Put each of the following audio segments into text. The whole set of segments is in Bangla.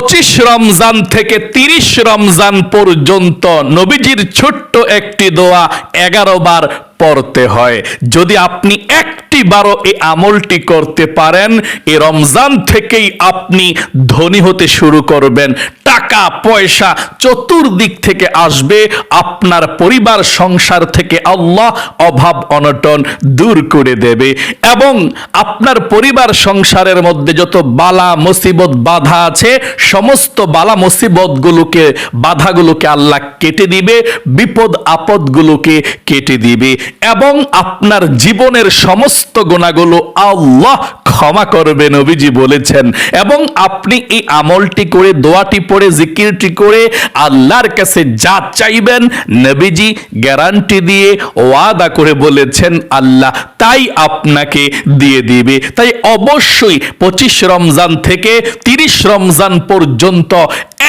পঁচিশ রমজান থেকে তিরিশ রমজান পর্যন্ত নবীজির ছোট্ট একটি দোয়া এগারো বার পড়তে হয়। যদি আপনি একটি বারো এই আমলটি করতে পারেন এ রমজান থেকেই আপনি ধনী হতে শুরু করবেন। টাকা, পয়সা চতুর্দিক থেকে আসবে, আপনার পরিবার, সংসার থেকে আল্লাহ অভাব, অনটন দূর করে দেবে এবং আপনার পরিবার, সংসারের মধ্যে যত বালা, মুসিবত, বাধা আছে, সমস্ত বালা, মুসিবতগুলোকে, বাধাগুলোকে আল্লাহ কেটে দিবে, বিপদ, আপদগুলোকে কেটে দিবে। এবং আপনার জীবনের সমস্ত গুণাগুলো আল্লাহ ক্ষমা করবে, নবীজি বলেছেন। এবং আপনি এই আমলটি করে, দোয়াটি পড়ে, জিকিরটি করে আল্লাহর কাছে যা চাইবেন, নবীজি গ্যারান্টি দিয়ে ওয়াদা করে বলেছেন, আল্লাহ তাই আপনাকে দিয়ে দিবে। তাই অবশ্যই পঁচিশ রমজান থেকে তিরিশ রমজান পর্যন্ত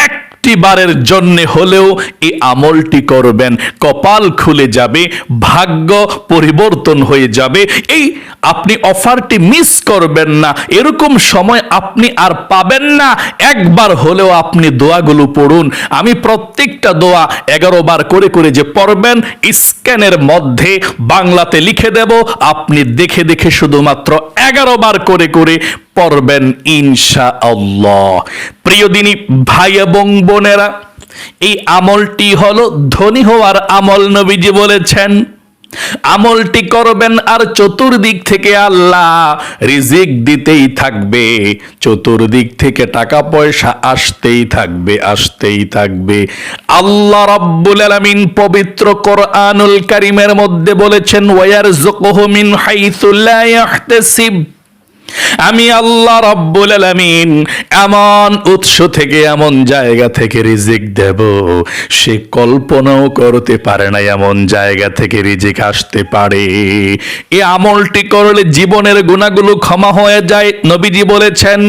এক একটি বারের জন্যে হলেও এই আমলটি করবেন। কপাল খুলে যাবে, ভাগ্য পরিবর্তন হয়ে যাবে। এই আপনি অফারটি মিস করবেন না। এরকম সময় আপনি আর পাবেন না। একবার হলেও আপনি দোয়াগুলো পড়ুন। আমি প্রত্যেকটা দোয়া এগারো বার করে করে যে পড়বেন, স্ক্যানের মধ্যে বাংলাতে লিখে দেব। আপনি দেখে দেখে শুধুমাত্র এগারো বার করে করে পড়বেন ইনশা আল্লাহ প্রিয় দিনী ভাই এবং বোনেরা, এই আমলটি হলো ধনী হওয়ার আমল, নবীজি বলেছেন, আমলটি করবেন আর চতুর্দিক থেকে আল্লাহ রিজিক দিতেই থাকবে, চতুর্দিক থেকে টাকা পয়সা আসতেই থাকবে আসতেই থাকবে। আল্লাহ রাব্বুল আলামিন পবিত্র কোরআনুল কারীমের মধ্যে বলেছেন, ওয়ারযুকুহু মিন হাইথু লা ইয়াহতাসিব। আমি আল্লাহ রব্বুল আলামিন এমন উৎস থেকে, এমন জায়গা থেকে রিজিক দেব। সে কল্পনাও করতে পারে না, এমন জায়গা থেকে রিজিক আসতে পারে। এই আমলটি করলে জীবনের গুণাগুলো ক্ষমা হয়ে যায়, নবীজি বলেছেন।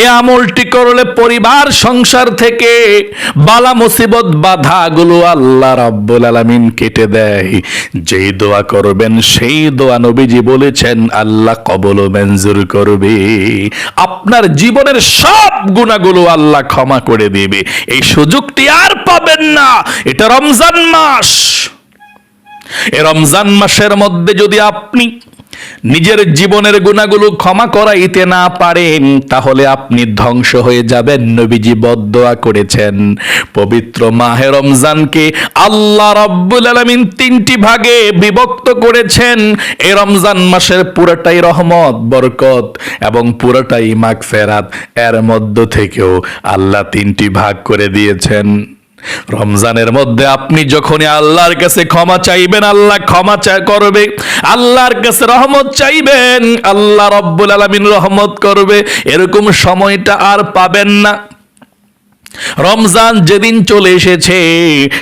এই আমলটি করলে পরিবার, সংসার থেকে বালা মুসিবত, বাধাগুলো আল্লাহ রাব্বুল আলামিন কেটে দেয়। যেই দোয়া করবেন, সেই দোয়া নবীজি বলেছেন, আল্লাহ কবল মঞ্জুর করবে। আপনার জীবনের সব গুণাগুলো আল্লাহ ক্ষমা করে দেবে। এই সুযোগটি আর পাবেন না। এটা রমজান মাস। এ রমজান মাসের মধ্যে যদি আপনি নিজের জীবনের গুণাগুলো ক্ষমা করাইতে না পারেন, তাহলে আপনি ধ্বংস হয়ে যাবেন, নবীজি বদদোয়া করেছেন। পবিত্র মাহে রমজানকে আল্লাহ রাব্বুল আলামিন তিনটি ভাগে বিভক্ত করেছেন। এ রমজান মাসের পুরোটাই রহমত, বরকত এবং পুরোটাই মাগফেরাত। এর মধ্য থেকেও আল্লাহ তিনটি ভাগ করে দিয়েছেন। রমজানের মধ্যে আপনি যখনই আল্লাহর কাছে ক্ষমা চাইবেন, আল্লাহ ক্ষমা করবে। আল্লাহর কাছে রহমত চাইবেন, আল্লাহ রব্বুল আলামিন রহমত করবে। এরকম সময়টা আর পাবেন না। রমজান যেদিন চলে এসেছে,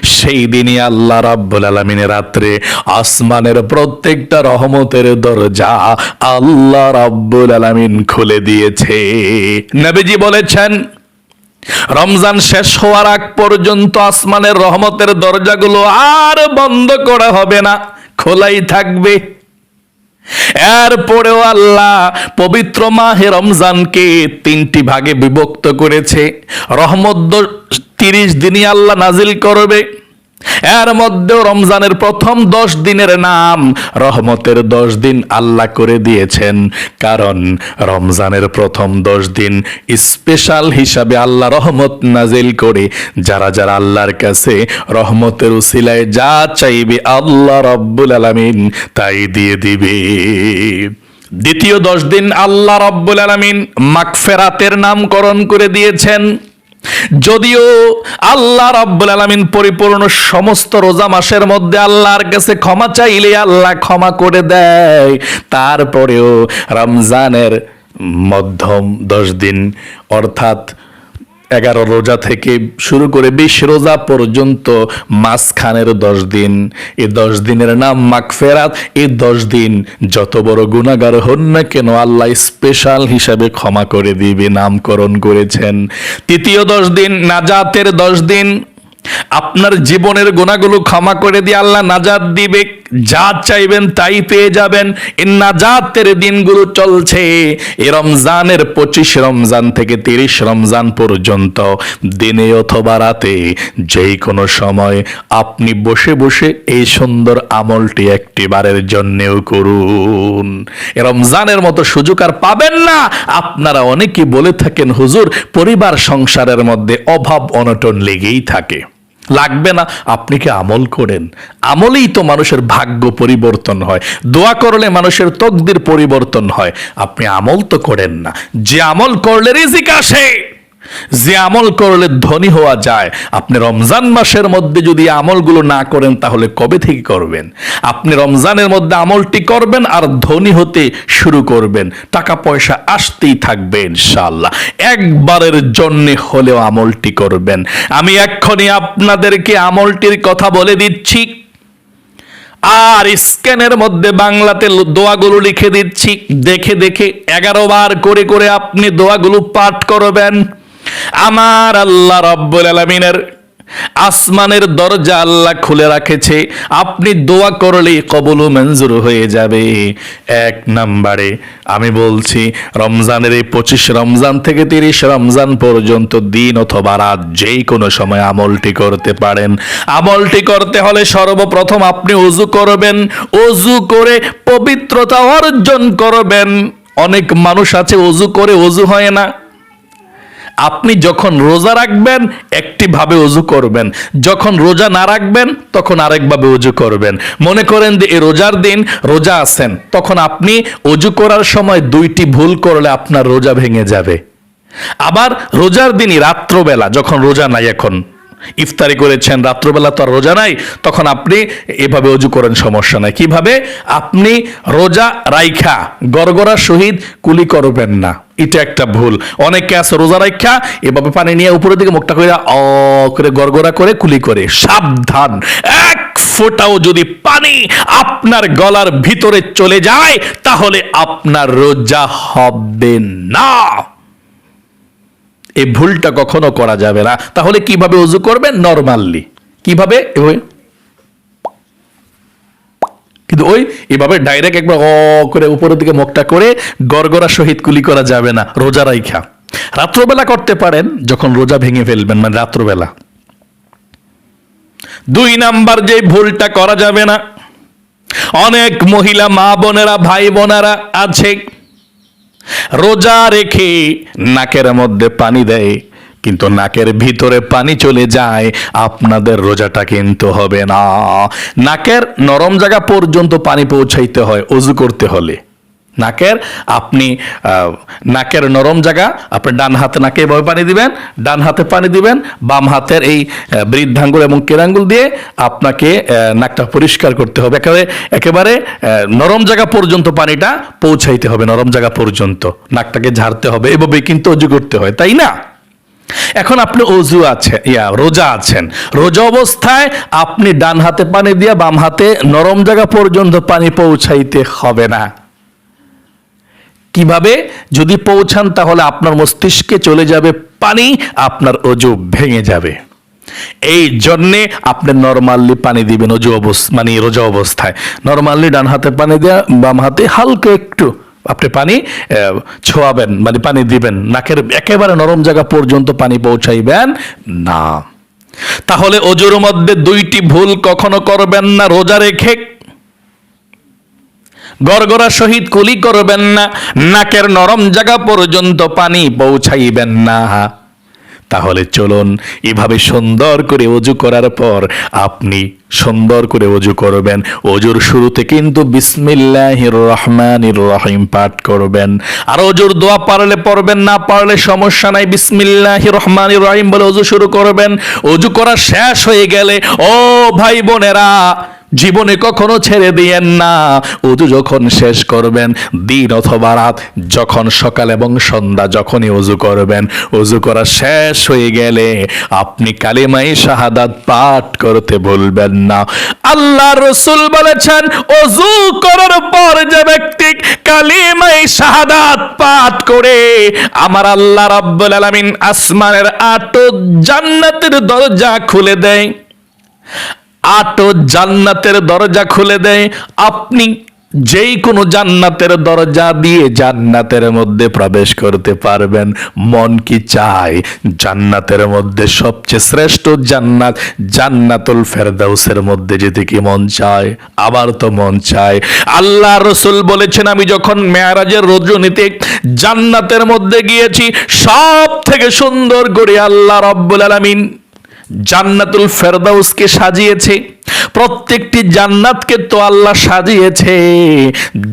সেই দিনই আল্লাহ রাব্বুল আলামিনের রাত্রে আসমানের প্রত্যেকটা রহমতের দরজা আল্লাহ রাব্বুল আলামিন খুলে দিয়েছে। নবীজি বলেছেন রমজান শেষ হওয়ার আগ পর্যন্ত আসমানের রহমতের দরজাগুলো আর বন্ধ করা হবে না, খোলাই থাকবে। এরপরেও আল্লাহ পবিত্র মাহে রমজানকে তিনটি ভাগে বিভক্ত করেছে। রহমত তিরিশ দিনই আল্লাহ নাজিল করবে। এর মধ্যেও রমজানের প্রথম দশ দিনের নাম রহমতের দশ দিন আল্লাহ করে দিয়েছেন। কারণ রমজানের প্রথম দশ দিন স্পেশাল হিসাবে আল্লাহ রহমত নাজিল করে, যারা যারা আল্লাহর কাছে রহমতের উসিলায় যা চাইবে আল্লাহ রব্বুল আলামিন তাই দিয়ে দিবে। দ্বিতীয় দশ দিন আল্লাহ রব্বুল আলামিন মাকফেরাতের নামকরণ করে দিয়েছেন। যদিও আল্লাহ রাব্বুল আলামিন পরিপূর্ণ সমস্ত রোজা মাসের মধ্যে আল্লাহর কাছে ক্ষমা চাইলে আল্লাহ ক্ষমা করে দেয়। তারপরেও রমজানের মধ্যম দশ দিন, অর্থাৎ এগারো রোজা থেকে শুরু করে বিশ রোজা পর্যন্ত মাঝখানের দশ দিন। এ দশ দিনের নাম মাগফেরাত। এই দশ দিন যত বড় গুণাগার হন না কেন আল্লাহ স্পেশাল হিসাবে ক্ষমা করে দিবে, নামকরণ করেছেন। তৃতীয় দশ দিন নাজাতের দশ দিন আপনার জীবনের গোনাগুলো ক্ষমা করে দিয়ে আল্লাহ নাজাত দিবে। যা চাইবেন তাই পেয়ে যাবেন। এই নাজাতের দিনগুলো চলছে। এ রমজানের পঁচিশ রমজান থেকে তিরিশ রমজান পর্যন্ত, দিনে অথবা রাতে যেই কোনো সময় আপনি বসে বসে এই সুন্দর আমলটি একটি বারের জন্যেও করুন। এ রমজানের মতো সুযোগ আর পাবেন না। আপনারা অনেকে বলে থাকেন, হুজুর, পরিবার সংসারের মধ্যে অভাব, অনটন লেগেই থাকে। লাগবে না, আপনি কি আমল করেন? আমলেই তো মানুষের ভাগ্য পরিবর্তন হয়। দোয়া করলে মানুষের তকদির পরিবর্তন হয়। আপনি আমল তো করেন না। যে আমল করলে রিজিক আসে। যে আমল করলে ধনী হওয়া যায়। আপনি রমজান মাসের মধ্যে যদি আমলগুলো না করেন, তাহলে কবে থেকে করবেন? আপনি রমজানের মধ্যে আমলটি করবেন আর ধনী হতে শুরু করবেন। টাকা পয়সা আসতেই থাকবে ইনশাল্লাহ একবারের জন্য হলেও আমলটি করবেন। আমি এক্ষুনি আপনাদেরকে আমলটির কথা বলে দিচ্ছি। আর স্ক্যানের মধ্যে বাংলাতে দোয়াগুলো লিখে দিচ্ছি। দেখে দেখে এগারো বার করে করে আপনি দোয়াগুলো পাঠ করবেন। আমার আল্লাহ রব্বুল আলমিনের আসমানের দরজা আল্লাহ খুলে রাখেছে। আপনি দোয়া করলেই কবল মঞ্জুর হয়ে যাবে। এক নাম্বারে আমি বলছি, রমজানের এই পঁচিশ রমজান থেকে তিরিশ রমজান পর্যন্ত দিন অথবা রাত যেই কোনো সময় আমলটি করতে পারেন। আমলটি করতে হলে সর্বপ্রথম আপনি অজু করবেন অজু করে পবিত্রতা অর্জন করবেন। অনেক মানুষ আছে অজু করে অজু হয় না। আপনি যখন রোজা রাখবেন একটি ভাবে অজু করবেন। যখন রোজা না রাখবেন, তখন আরেকভাবে অজু করবেন। মনে করেন যে এই রোজার দিন রোজা আছেন, তখন আপনি অজু করার সময় দুইটি ভুল করলে আপনার রোজা ভেঙে যাবে। আবার রোজার দিনই রাত্রবেলা, যখন রোজা নাই এখন, ইফতারি করেছেন, রাত্রবেলা তো আর রোজা নাই, তখন আপনি এভাবে অজু করেন, সমস্যা নাই। কীভাবে? আপনি রোজা রাইখা গড়গড়া শহীদ কুলি করবেন না। এটা একটা ভুল। অনেকে আছে রোজা রাইখা, এভাবে পানি নিয়ে উপরের দিকে মুখটা করে অ করে গড়গড়া করে, কুলি করে। সাবধান। এক ফোঁটাও যদি পানি আপনার গলার ভিতরে চলে যায়, তাহলে আপনার রোজা হবে না। এই ভুলটা কখনো করা যাবে না। তাহলে কীভাবে উজু করবেন? নরমালি। কীভাবে? কিন্তু ওই এভাবে ডাইরেক্ট একবার অ, করে উপরের দিকে মুখটা করে গড়গড়া সহিত কুলি করা যাবে না, রোজা রাইখা। রাত্রবেলা করতে পারেন, যখন রোজা ভেঙে ফেলবেন মানে রাত্রবেলা। দুই নাম্বার যে ভুলটা করা যাবে না, অনেক মহিলা মা বোনেরা, ভাই বোনেরা আছে, রোজা রেখে নাকের মধ্যে পানি দেয় কিন্তু নাকের ভিতরে পানি চলে যায়, আপনাদের রোজাটা কিন্তু হবে না। নাকের নরম জায়গা পর্যন্ত পানি পৌঁছাইতে হয়, অজু করতে হলে। নাকের আপনি নাকের নরম জায়গা আপনি ডান হাতে নাকে এভাবে পানি দিবেন, ডান হাতে পানি দিবেন, বাম হাতের এই বৃদ্ধাঙ্গুল এবং কেরাঙ্গুল দিয়ে আপনাকে নাকটা পরিষ্কার করতে হবে। একেবারে একেবারে নরম জায়গা পর্যন্ত পানিটা পৌঁছাইতে হবে, নরম জায়গা পর্যন্ত। নাকটাকে ঝাড়তে হবে, এভাবে কিন্তু অজু করতে হয়, তাই না? এখন আপনি অজু আছে, ইয়া, রোজা আছেন। রোজা অবস্থায় আপনি ডান হাতে পানি দিয়ে বাম হাতে নরম জায়গা পর্যন্ত পানি পৌঁছাইতে হবে না। কীভাবে? যদি পৌঁছান তাহলে আপনার মস্তিষ্কে চলে যাবে পানি, আপনার অজু ভেঙে যাবে। এই জন্যে আপনি নর্মালি পানি দিবেন অজু অবস্থা মানে রোজা অবস্থায়। নর্মালি ডান হাতে পানি দেওয়া বাম হাতে হালকা একটু আপনি পানি ছোয়াবেন মানে পানি দিবেন, নাকের একেবারে নরম জায়গা পর্যন্ত পানি পৌঁছাইবেন না। তাহলে অজুর মধ্যে দুইটি ভুল কখনো করবেন না, রোজা রেখে। গড়গড়া সহিত কুলি করবেন না, নাকের নরম জায়গা পর্যন্ত পানি পৌঁছাইবেন না। তাহলে চলুন এভাবে সুন্দর করে অজু করার পর আপনি সুন্দর করে অজু করবেন। অজুর শুরুতে কিন্তু বিসমিল্লাহির রহমানির রহিম পাঠ করবেন। আর অজুর দোয়া পারলে পড়বেন, না পারলে সমস্যা নাই। বিসমিল্লাহির রহমানির রহিম বলে অজু শুরু করবেন। অজু করা শেষ হয়ে গেলে, ও ভাই বোনেরা জীবনে কখনো ছেড়ে দিয়েন না। অজু যখন শেষ করবেন, দিন অথবা রাত, যখন সকাল এবং সন্ধ্যা যখনই অজু করবেন অজু করা শেষ হয়ে গেলে আপনি কালিমাই শাহাদাত পাঠ করতে ভুলবেন না। আল্লাহ রসুল বলেছেন অজু করার পর যে ব্যক্তি কালিমাই শাহাদাত পাঠ করে, আমার আল্লাহ রাব্বুল আলামিন আসমানের আট জান্নাতের দরজা খুলে দেয়। আটো জান্নাতের দরজা খুলে দেয়। আপনি যেই কোনো জান্নাতের দরজা দিয়ে জান্নাতের মধ্যে প্রবেশ করতে পারবেন। মন কি চায় জান্নাতের মধ্যে সবচেয়ে শ্রেষ্ঠ জান্নাত জান্নাতুল ফেরদাউসের মধ্যে যেতে কি মন চায়? আবার তো মন চায়। আল্লাহ রসুল বলেছেন, আমি যখন মেয়ারাজের রজনীতে জান্নাতের মধ্যে গিয়েছি সব থেকে সুন্দর করে আল্লাহ রব্বুল আলামিন জান্নাতুল ফেরদাউসকে সাজিয়েছে, প্রত্যেকটি জান্নাতকে তো আল্লাহ সাজিয়েছে।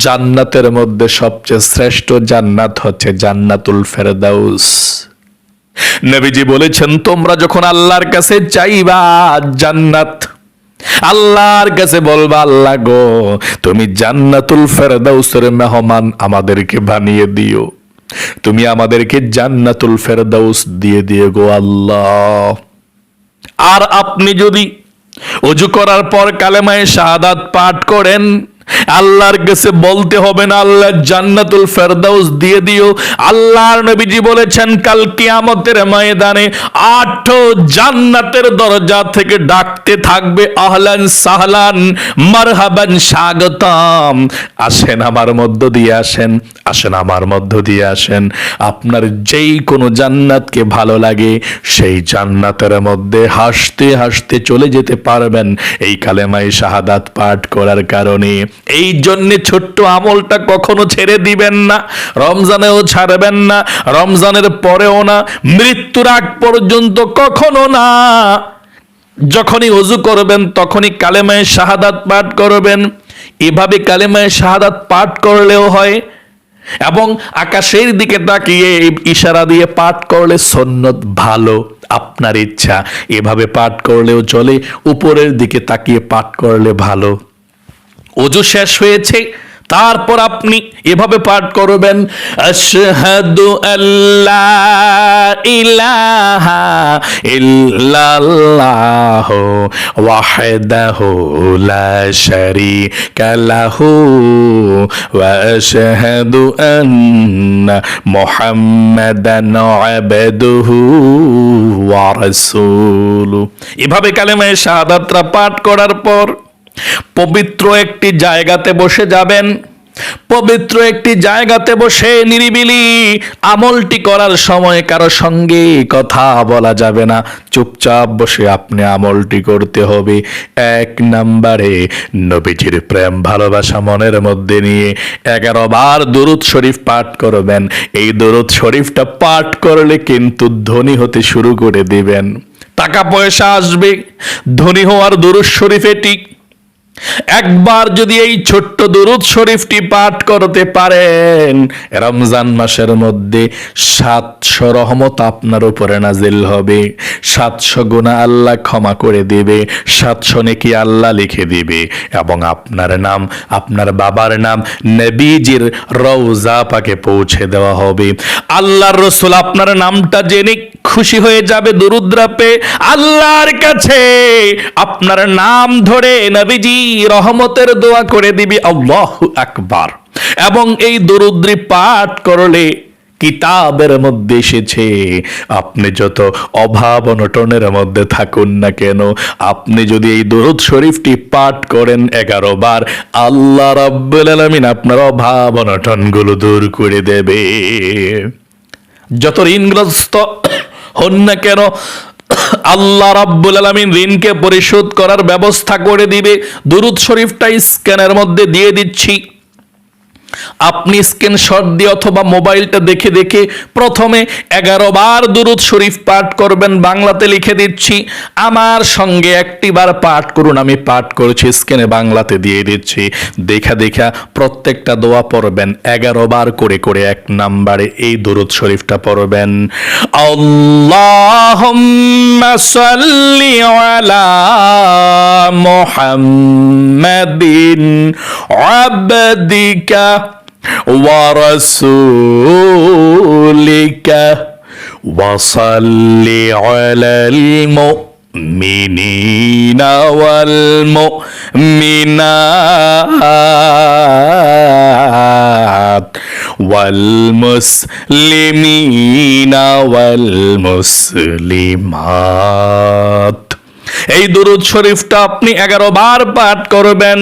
জান্নাতের মধ্যে সবচেয়ে শ্রেষ্ঠ জান্নাত হচ্ছে জান্নাতুল ফেরদাউস। নবীজি বলেছেন, তোমরা যখন আল্লাহর কাছে চাইবা জান্নাত, আল্লাহর কাছে বলবা, আল্লাহ গো, তুমি জান্নাতুল ফেরদাউসের মেহমান আমাদেরকে বানিয়ে দিও। তুমি আমাদেরকে জান্নাতুল ফেরদাউস দিয়ে দিয়ে গো আল্লাহ। আর আপনি যদি অজু করার পর কালেমায় শাহাদাত পাঠ করেন আল্লাহর কাছে বলতে হবে না, আল্লাহ জান্নাতুল ফেরদাউস দিয়ে দিও। আল্লাহর নবীজি বলেছেন, কাল কিয়ামতের ময়দানে আট জান্নাতের দরজা থেকে ডাকতে থাকবে, আহলান সাহলান, মারহাবান স্বাগতম। আসেন আমার মধ্য দিয়ে আসেন আসেন আমার মধ্য দিয়ে আসেন। আপনার যেই কোনো জান্নাতকে ভালো লাগে, সেই জান্নাতের মধ্যে হাসতে হাসতে চলে যেতে পারবেন। এই কালেমাই শাহাদাত পাঠ করার কারণে এই জন্যে ছোট্ট আমলটা কখনো ছেড়ে দিবেন না, রমজানেও ছাড়বেন না, রমজানের পরেও না, মৃত্যুর আগ পর্যন্ত কখনো না। যখনই অজু করবেন, তখনই কালেমায় শাহাদাত পাঠ করবেন। এভাবে কালেমায় শাহাদাত পাঠ করলেও হয় এবং আকাশের দিকে তাকিয়ে ইশারা দিয়ে পাঠ করলে সন্ন্যত ভালো, আপনার ইচ্ছা। এভাবে পাঠ করলেও চলে, উপরের দিকে তাকিয়ে পাঠ করলে ভালো। অজু শেষ হয়েছে, তারপর আপনি এভাবে পাঠ করবেন, আশহাদু আল্লাহ ইলাহা ইল্লাল্লাহ ওয়াহদাহু লা শারীকা লাহু ওয়া আশহাদু আন্না মুহাম্মাদান আবদুহু ওয়া রাসূলুহু। এভাবে কালেমায়ে শাহাদাতরা পাঠ করার পর পবিত্র একটি জায়গাতে বসে যাবেন। পবিত্র একটি জায়গাতে বসে নিরিবিলি আমলটি করার সময় কারও সঙ্গে কথা বলা যাবে না। চুপচাপ বসে আপনি আমলটি করতে হবে। এক নাম্বারে নবীজির প্রেম, ভালোবাসা মনের মধ্যে নিয়ে এগারো বার দুরুদ শরীফ পাঠ করবেন। এই দুরুদ শরীফটা পাঠ করলে কিন্তু ধনী হতে শুরু করে দিবেন। টাকা পয়সা আসবে, ধনী হওয়ার দুরুদ শরীফ এটি একবার যদি এই ছোট্ট দুরুদ শরীফটি পাঠ করতে পারেন, রমজান মাসের মধ্যে সাতশো রহমত আপনার উপরে নাজিল হবে, সাতশো গুণা আল্লাহ ক্ষমা করে দেবে, সাতশো নেকি আল্লাহ লিখে দিবে, এবং আপনার নাম, আপনার বাবার নাম নবীজির রৌজা পাকে পৌঁছে দেওয়া হবে। আল্লাহর রসুল আপনার নামটা জেনে খুশি হয়ে যাবে দুরুদ্রাপে আল্লাহর কাছে আপনার নাম ধরে নবীজি রহমতের দোয়া করে দিবি, আল্লাহ আকবার। এবং এই দরুদ্রি পাঠ করলে কিতাবের মধ্যে এসেছে, আপনি যত অভাব অনটনের মধ্যে থাকুন না কেন, আপনি যদি এই দরুদ শরীফটি পাঠ করেন এগারো বার, আল্লাহ রাব্বুল আলামিন আপনার অভাব অনটনগুলো দূর করে দেবে। যত ঋণগ্রস্ত হন না কেন আল্লাহ রাব্বুল আলামিন ঋণকে পরিশোধ করার ব্যবস্থা করে দিবে। দুরুদ শরীফটা স্ক্যানের মধ্যে দিয়ে দিচ্ছি। আপনি স্ক্রিনশট দিয়ে অথবা মোবাইলটা দেখে দেখে প্রথমে এগারো বার দুরুদ শরীফ পাঠ করবেন, বাংলাতে লিখে দিচ্ছি, আমার সঙ্গে একটি বার পাঠ করুন, আমি পাঠ করেছি স্ক্রিনে বাংলাতে দিয়ে দিচ্ছি। দেখা দেখা প্রত্যেকটা দোয়া পড়বেন, এগারো বার করে করে এক নাম্বারে এই দুরুদ শরীফটা পড়বেন। আল্লাহুম্মা সাল্লি আলা মুহাম্মাদিন আবদিকা ورسولك وصل على المؤمنين والمؤمنات والمسلمين والمسلمات এই দুরুদ শরীফটা আপনি এগারো বার পাঠ করবেন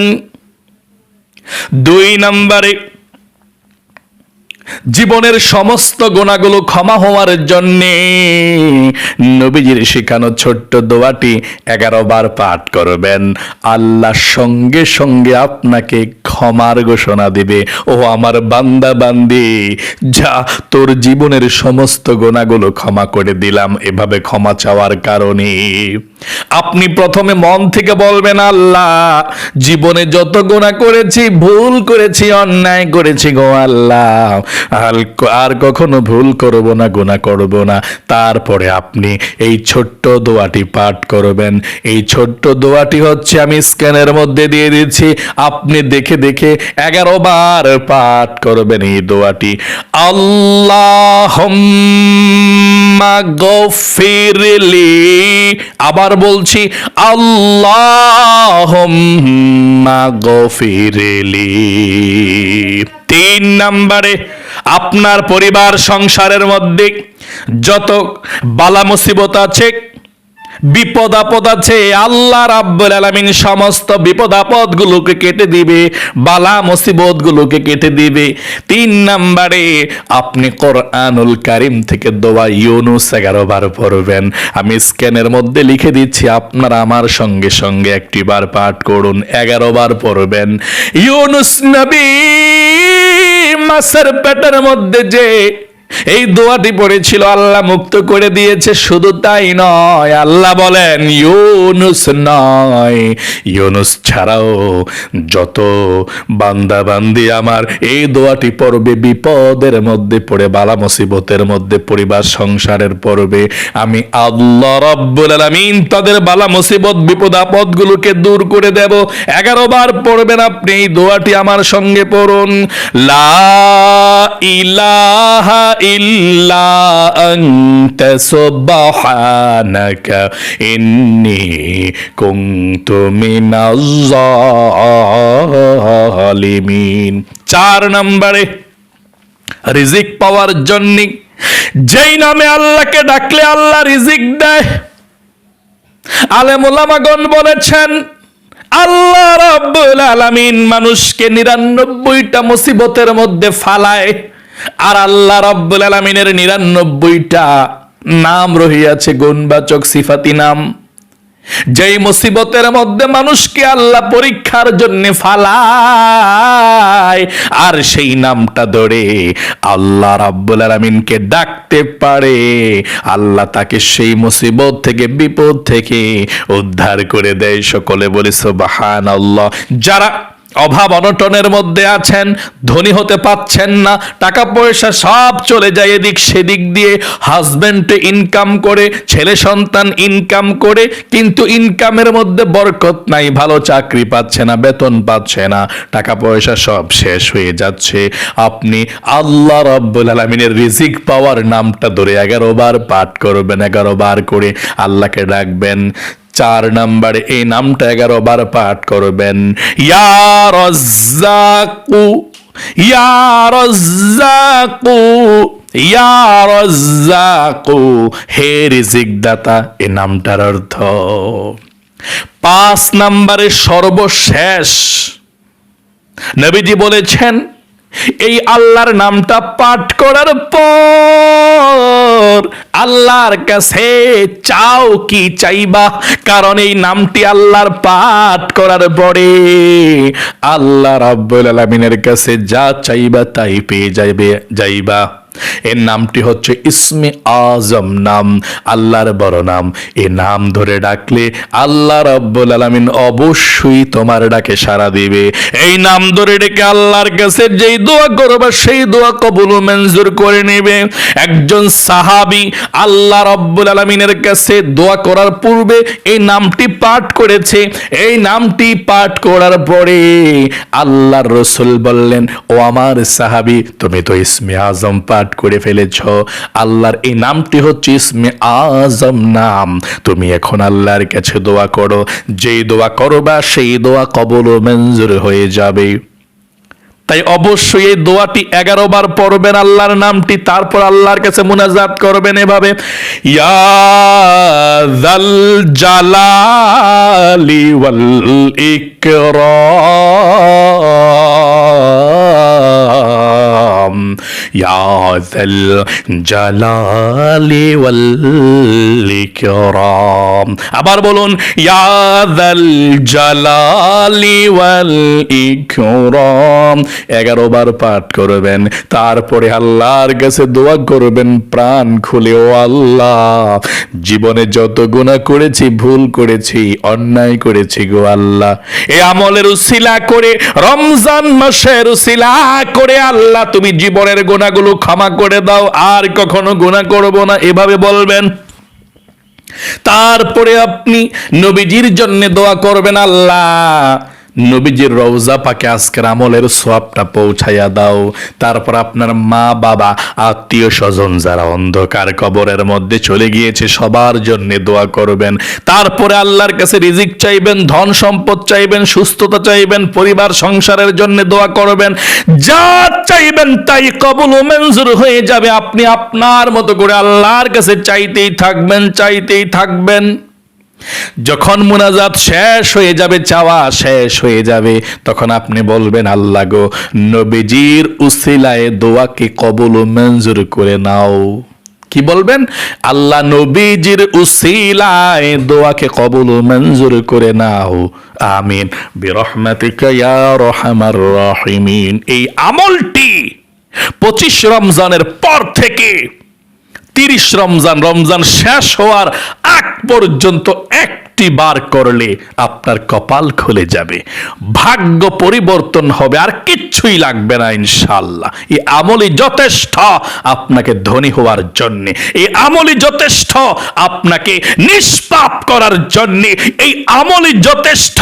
দুই নম্বরে জীবনের সমস্ত গোনাগুলো ক্ষমা হওয়ার জন্যে নবীজির শেখানো ছোট্ট দোয়াটি এগারো বার পাঠ করবেন। আল্লাহ সঙ্গে সঙ্গে আপনাকে ক্ষমার ঘোষণা দিবে। ও আমার বান্দা বান্দি, যা তোর জীবনের সমস্ত গোনাগুলো ক্ষমা করে দিলাম, এভাবে ক্ষমা চাওয়ার কারণে। আপনি প্রথমে মন থেকে বলবেন, আল্লাহ, জীবনে যত গোনা করেছি, ভুল করেছি, অন্যায় করেছি গো আল্লাহ আর- কখনো ভুল করব না গোনা করব না। তারপরে আপনি এই ছোট্ট দোয়াটি পাঠ করবেন। এই ছোট্ট দোয়াটি হচ্ছে আমি স্ক্যানের মধ্যে দিয়ে দিচ্ছি। আপনি দেখে দেখে এগারো বার পাঠ করবেন এই দোয়াটি। আল্লাহ গফিরলি। আবার বলছি আল্লাহ গফিরলি। তিন নম্বরে আপনার পরিবার সংসারের মধ্যে যত বালা মুসিবত আছে, বিপদ আপদ আছে, আল্লাহ রাব্বুল আলামিন সমস্ত বিপদ আপদ গুলোকে কেটে দিবে, বালা মুসিবত গুলোকে কেটে দিবে। তিন নম্বরে আপনি কোরআনুল কারিম থেকে দোয়া ইউনুস এগারো বার পড়বেন। আমি স্ক্যানের মধ্যে লিখে দিচ্ছি, আপনারা আমার সঙ্গে সঙ্গে একটি বার পাঠ করুন এগারো বার পড়বেন। ইউনুস নবী! মাসের পেটের মধ্যে যে এই দোয়াটি পড়েছিল আল্লাহ মুক্ত করে দিয়েছে, শুধু তাই নয়, আল্লাহ বলেন, ইউনুস নয়, ইউনুস ছাড়াও যত বান্দা বান্দি আমার এই দোয়াটি পড়বে, বিপদের মধ্যে পড়ে, বালা মুসিবতের মধ্যে পরিবার সংসারের পড়বে, আমি আল্লাহ রব্বুল আলামিন তাদের বালা মুসিবত, বিপদ আপদ গুলোকে দূর করে দেব। এগারো বার পড়বেন আপনি, এই দোয়াটি আমার সঙ্গে পড়ুন, লা ইলাহা চার নম্বরে, রিজিক পাওয়ার জন্য, যেই নামে আল্লাহকে ডাকলে আল্লাহ রিজিক দেয়। আলেমুলামাগণ বলেছেন, আল্লাহ রাব্বুল আলামিন মানুষকে নিরানব্বইটা মুসিবতের মধ্যে ফালায়। আর আল্লাহ রাব্বুল আলামিনের নিরানব্বইটা নাম রহিয়াছে, গুণবাচক সিফাতি নাম। যেই মুসিবতের মধ্যে মানুষকে আল্লাহ পরীক্ষার জন্য ফালায়, আর সেই নামটা ধরে আল্লাহ রাব্বুল আলামিনকে ডাকতে পারে। আল্লাহ তাকে সেই মুসিবত থেকে, বিপদ থেকে উদ্ধার করে দেয়। সকলে বলে আল্লাহ যারা অভাব অনটনের মধ্যে আছেন, ধনী হতে পাচ্ছেন না টাকা পয়সা সব চলে যায় এদিক সেদিক দিয়ে। হাজব্যান্ড ইনকাম করে, ছেলে সন্তান ইনকাম করে, কিন্তু ইনকামের মধ্যে বরকত নাই, ভালো চাকরি পাচ্ছে না, বেতন পাচ্ছে না টাকা পয়সা সব শেষ হয়ে যাচ্ছে। আপনি আল্লাহ রব্বুল আলমিনের রিজিক পাওয়ার নামটা ধরে এগারো বার পাঠ করবেন, এগারো বার করে আল্লাহকে ডাকবেন। চার নম্বরে, এই নামটা এগারো বার পাঠ করবেন। ইয়ার রজ্জাকু ইয়ার রজ্জাকু ইয়ার রজ্জাকু হে রিজিক দাতা এ নামটার অর্থ। পাঁচ নম্বরে সর্বশেষ। নবীজি বলেছেন এই আল্লাহর নামটা পাঠ করার পর আল্লাহর কাছে চাও কি চাইবা? কারণ এই নামটি আল্লাহর পাঠ করার পরে আল্লাহ রাব্বুল আলামিনের কাছে যা চাইবা তাই পেয়ে যাইবে, যাইবা। এর নামটি হচ্ছে ইসমে আজম নাম, আল্লাহর বড় নাম। এ নাম ধরে ডাকলে আল্লাহ রব্বুল আলামিন অবশ্যই তোমার ডাকে সাড়া দিবে। এই নাম ধরে ডেকে আল্লাহর কাছে যেই দোয়া করবে, সেই দোয়া কবুল মঞ্জুর করে নেবে। একজন সাহাবি আল্লাহ রব্বুল আলামিনের কাছে দোয়া করার পূর্বে এই নামটি পাঠ করেছে। এই নামটি পাঠ করার পরে আল্লাহর রসুল বললেন, ও আমার সাহাবী, তুমি তো ইসমে আজম পাঠ করে ফেলেছ। আল্লাহর এই নামটি হচ্ছে ইসমে আজম নাম। তুমি এখন আল্লাহর কাছে দোয়া করো। যেই দোয়া করবা, সেই দোয়া কবল মঞ্জুর হয়ে যাবে। তাই অবশ্যই এই দোয়াটি এগারো বার পড়বেন আল্লাহর নামটি, তারপর আল্লাহর কাছে মুনাজাত করবেন এভাবে ইয়াল জালালি ওয়াল ইকরাম। ইয়াল জালালি ওয়াল ইকরাম। আবার বলুন ইয়াল জালালি ওয়াল ইকরাম। এগারো বার পাঠ করবেন। তারপরে আল্লাহর কাছে দোয়া করবেন, প্রাণ খুলে ও আল্লাহ, জীবনে যত গুণা করেছি, ভুল করেছি, অন্যায় করেছি গো আল্লাহ। এ আমলের উসিলা করে, রমজান মাসের উসিলা করে আল্লাহ, তুমি জীবনের গোনাগুলো ক্ষমা করে দাও, আর কখনো গুণা করব না, এভাবে বলবেন। তারপরে আপনি নবীজির জন্য দোয়া করবেন, আল্লাহ নবীজির রওজা পাকে আজকের আমলের সোয়াবটা পৌঁছাইয়া দাও। তারপর আপনার মা, বাবা, আত্মীয় স্বজন যারা অন্ধকার কবরের মধ্যে চলে গিয়েছে, সবার জন্য দোয়া করবেন। তারপরে আল্লাহর কাছে রিজিক চাইবেন, ধন সম্পদ চাইবেন, সুস্থতা চাইবেন, পরিবার, সংসারের জন্য দোয়া করবেন। যা চাইবেন তাই কবুল ও মঞ্জুর হয়ে যাবে। আপনি আপনার মতো করে আল্লাহর কাছে চাইতেই থাকবেন চাইতেই থাকবেন। যখন মুনাজাত শেষ হয়ে যাবে, চাওয়া শেষ হয়ে যাবে, তখন আপনি বলবেন, আল্লাহ গো, নবীজির উসিলায় দোয়াকে কবুল ও মঞ্জুর করে নাও। কি বলবেন? আল্লাহ নবীজির উসিলায় দোয়াকে কবুল মঞ্জুর করে নাও। আমিন। রহিমিন। এই আমলটি পঁচিশ রমজানের পর থেকে তিরিশ রমজান রমজান শেষ হওয়ার আগ পর্যন্ত একটি বার করলে আপনার কপাল খুলে যাবে। ভাগ্য পরিবর্তন হবে, আর কিচ্ছুই লাগবে না ইনশাল্লাহ এই আমলই যথেষ্ট আপনাকে ধনী হওয়ার জন্য। এই আমলই যথেষ্ট আপনাকে নিষ্পাপ করার জন্য। এই আমলই যথেষ্ট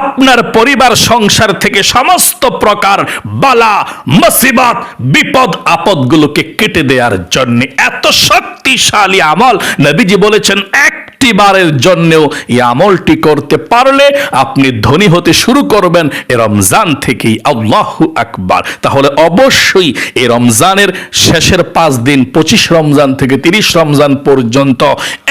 আপনার পরিবার, সংসার থেকে সমস্ত প্রকার বালা, মুসিবত, বিপদ, আপদগুলোকে কেটে দেওয়ার জন্য। এত শক্তিশালী আমল নবীজি বলেছেন একটি বারের জন্যও এই আমলটি করতে পারলে আপনি ধনী হতে শুরু করবেন এ রমজান থেকেই। আল্লাহু আকবার। তাহলে অবশ্যই এ রমজানের শেষের পাঁচ দিন, পঁচিশ রমজান থেকে তিরিশ রমজান পর্যন্ত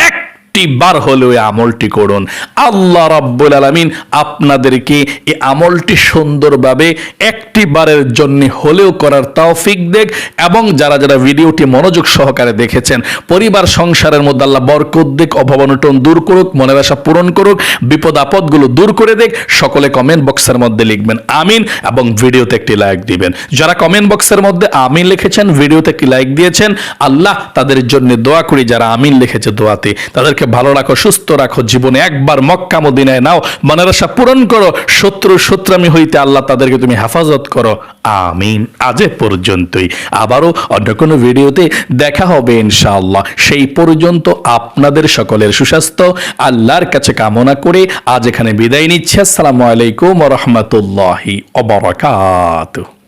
এক একটি বার হলেও এই আমলটি করুন। আল্লাহ রাব্বুল আলামিন আপনাদেরকে এই আমলটি সুন্দরভাবে একটি বারের জন্য হলেও করার তৌফিক দেখ এবং যারা যারা ভিডিওটি মনোযোগ সহকারে দেখেছেন, পরিবার সংসারের মধ্যে আল্লাহ বরকত দেখ অভাব অনটন দূর করুক, মনের আশা পূরণ করুক, বিপদ আপদগুলো দূর করে দেখ, সকলে কমেন্ট বক্সের মধ্যে লিখবেন, আমিন এবং ভিডিওতে একটি লাইক দিবেন। যারা কমেন্ট বক্সের মধ্যে আমিন লিখেছেন, ভিডিওতে একটি লাইক দিয়েছেন, আল্লাহ তাদের জন্য দোয়া করি, যারা আমিন লিখেছে দোয়াতে, তাদেরকে ভালো রাখো, সুস্থ রাখো জীবনে। একবার মক্কা মদিনায় নাও মনের পূরণ করো, শত্রু শত্রামি হইতে আল্লাহ তাদেরকে তুমি হেফাজত করো। আমিন। আজ পর্যন্তই। আবারও অন্য কোনো ভিডিওতে দেখা হবে ইনশাআল্লাহ। সেই পর্যন্ত আপনাদের সকলের সুস্বাস্থ্য, আল্লাহর কাছে কামনা করে আজ এখানে বিদায় নিচ্ছি। আসসালামু আলাইকুম রহমতুল্লাহি অবরাকাতুহ